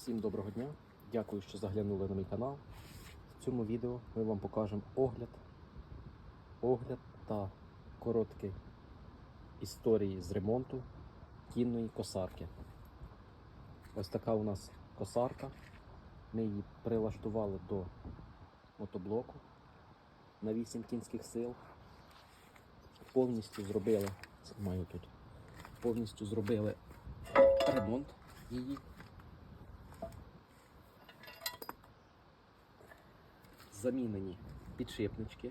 Всім доброго дня! Дякую, що заглянули на мій канал. В цьому відео ми вам покажемо огляд, огляд та короткий історії з ремонту кінної косарки. Ось така у нас косарка. Ми її прилаштували до мотоблоку на 8 кінських сил. Повністю зробили, маю тут, повністю зробили ремонт її. Замінені підшипнички.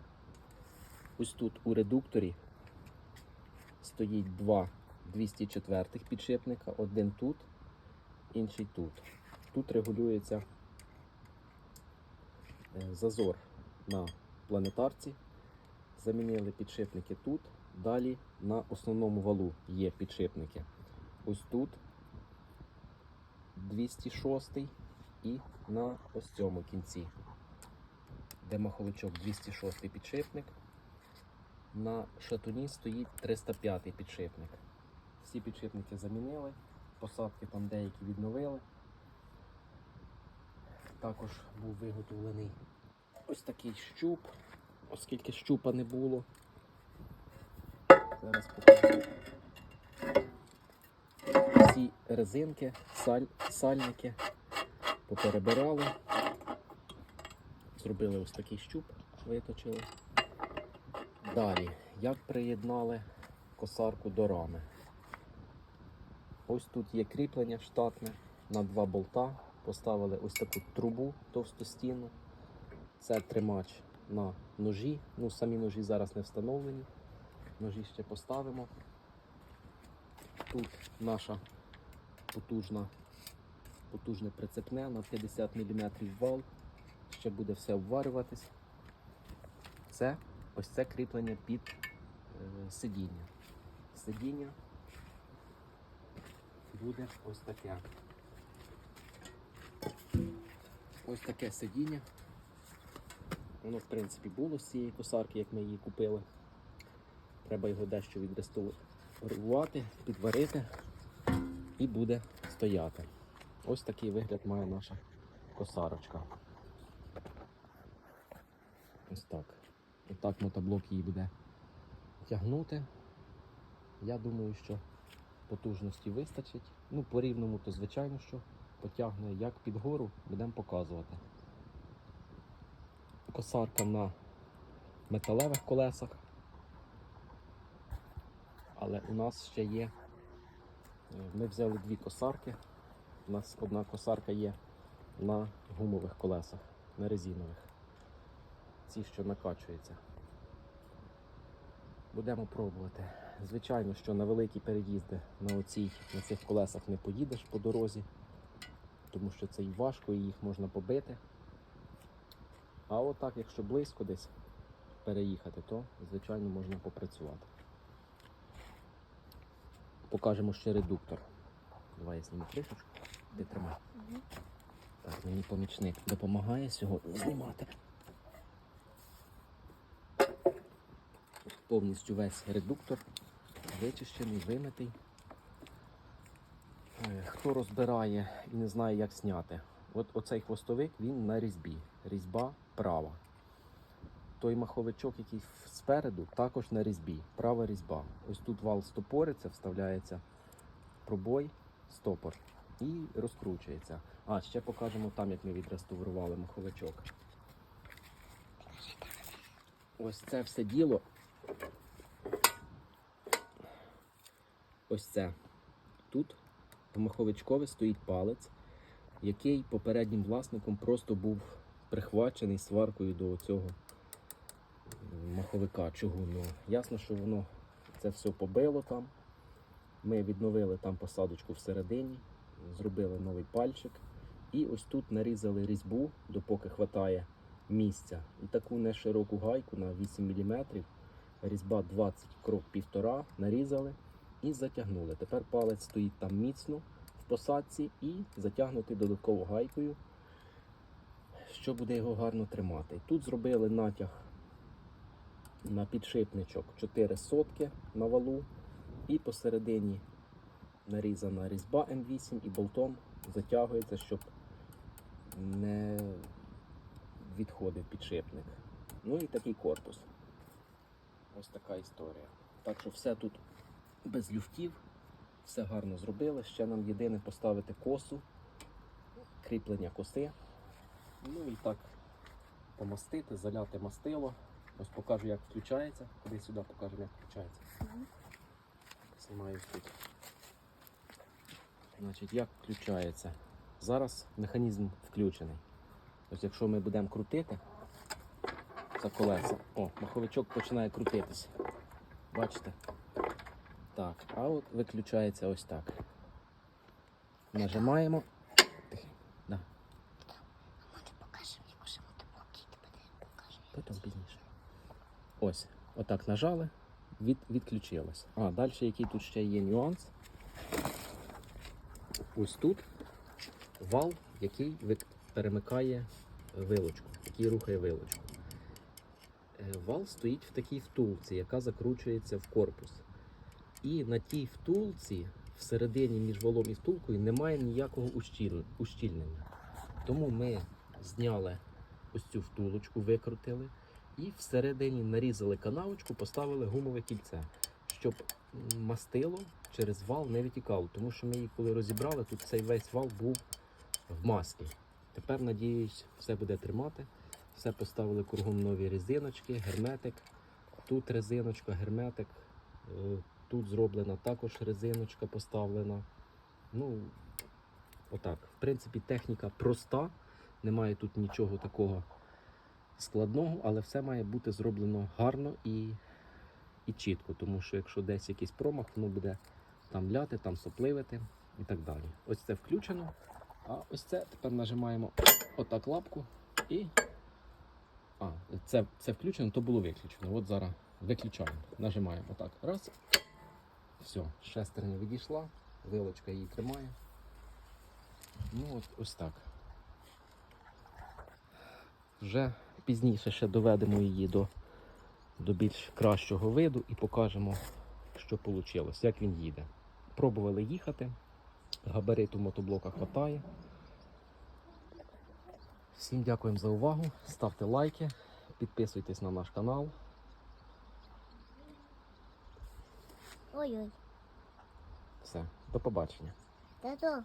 Ось тут у редукторі стоїть два 204 підшипника, один тут, інший тут. Тут регулюється е, зазор на планетарці. Замінили підшипники тут. Далі на основному валу є підшипники. Ось тут 206 і на ось цьому кінці де маховичок 206 підшипник. На шатуні стоїть 305 підшипник. Всі підшипники замінили, посадки там деякі відновили. Також був виготовлений ось такий щуп, оскільки щупа не було. Зараз покажу. Всі резинки, саль, сальники поперебирали. Зробили ось такий щуп, виточили. Далі, як приєднали косарку до рами. Ось тут є кріплення штатне на два болта. Поставили ось таку трубу товстостінну. Це тримач на ножі. Ну, самі ножі зараз не встановлені. Ножі ще поставимо. Тут наша потужна, потужне прицепне на 50 мм вал ще буде все обварюватись. Це ось це кріплення під е, сидіння. Сидіння буде ось таке. Ось таке сидіння. Воно, в принципі, було з цієї косарки, як ми її купили. Треба його дещо відреставрувати, підварити і буде стояти. Ось такий вигляд має наша косарочка. Ось так. Отак мотоблок її буде тягнути. Я думаю, що потужності вистачить. Ну, по рівному, то звичайно, що потягне як під гору, будемо показувати. Косарка на металевих колесах. Але у нас ще є. е, Ми взяли дві косарки. У нас одна косарка є на гумових колесах, на резинових ці, що накачуються. Будемо пробувати. Звичайно, що на великі переїзди на, оцій, на цих колесах не поїдеш по дорозі, тому що це і важко, і їх можна побити. А отак, якщо близько десь переїхати, то звичайно можна попрацювати. Покажемо ще редуктор. Давай я зніму кришечку. Ти тримай. Так, мені помічник допомагає сьогодні знімати. Повністю весь редуктор вичищений, вимитий. Е, Хто розбирає і не знає, як зняти, от оцей хвостовик він на різьбі. Різьба права. Той маховичок, який спереду, також на різьбі. Права різьба. Ось тут вал стопориться, вставляється пробой, стопор і розкручується. А, ще покажемо там, як ми відреставрували маховичок. Ось це все діло Ось це. Тут в маховичкові стоїть палець, який попереднім власником просто був прихвачений сваркою до цього маховика чугунного. Ясно, що воно це все побило там. Ми відновили там посадочку всередині, зробили новий пальчик. І ось тут нарізали різьбу, допоки хватає місця. І таку нешироку гайку на 8 мм. Різьба 20 крок півтора, нарізали і затягнули. Тепер палець стоїть там міцно в посадці і затягнутий додатково гайкою, що буде його гарно тримати. Тут зробили натяг на підшипничок 4 сотки на валу, і посередині нарізана різьба М8 і болтом затягується, щоб не відходив підшипник. Ну і такий корпус. Ось така історія. Так що все тут без люфтів, все гарно зробили. Ще нам єдине поставити косу, кріплення коси. Ну і так помастити, заляти мастило. Ось покажу, як включається. Ходи сюди покажемо, як включається. Знімаю тут. Значить, як включається? Зараз механізм включений. Ось якщо ми будемо крутити за колеса, о, маховичок починає крутитися. Бачите? Так, а от виключається ось так. Нажимаємо. Тихо. Да, потім пізніше. Ось, отак нажали, від, відключилось. А, далі який тут ще є нюанс. Ось тут вал, який перемикає вилочку, який рухає вилочку. Е, Вал стоїть в такій втулці, яка закручується в корпус. І на тій втулці, всередині між валом і втулкою, немає ніякого ущільнення. Тому ми зняли ось цю втулочку, викрутили і всередині нарізали канавочку, поставили гумове кільце, щоб мастило через вал не витікало. Тому що ми її коли розібрали, тут цей весь вал був в маслі. Тепер, надіюсь, все буде тримати. Все поставили кругом нові резиночки, герметик. Тут резиночка, герметик. Е, Тут зроблена також резиночка поставлена. Ну, отак. В принципі, техніка проста. Немає тут нічого такого складного, але все має бути зроблено гарно і, і чітко. Тому що якщо десь якийсь промах, воно буде там ляти, там сопливити і так далі. Ось це включено. А ось це тепер нажимаємо отак лапку і. А, це, це включено, то було виключено. От зараз виключаємо. Нажимаємо отак. Раз. Все, шестерня відійшла, вилочка її тримає. Ну от ось так. Вже пізніше ще доведемо її до, до більш кращого виду і покажемо, що вийшло, як він їде. Пробували їхати, габариту мотоблока хватає. Всім дякуємо за увагу. Ставте лайки, підписуйтесь на наш канал. Ой-ой, Все, до побачення. та то.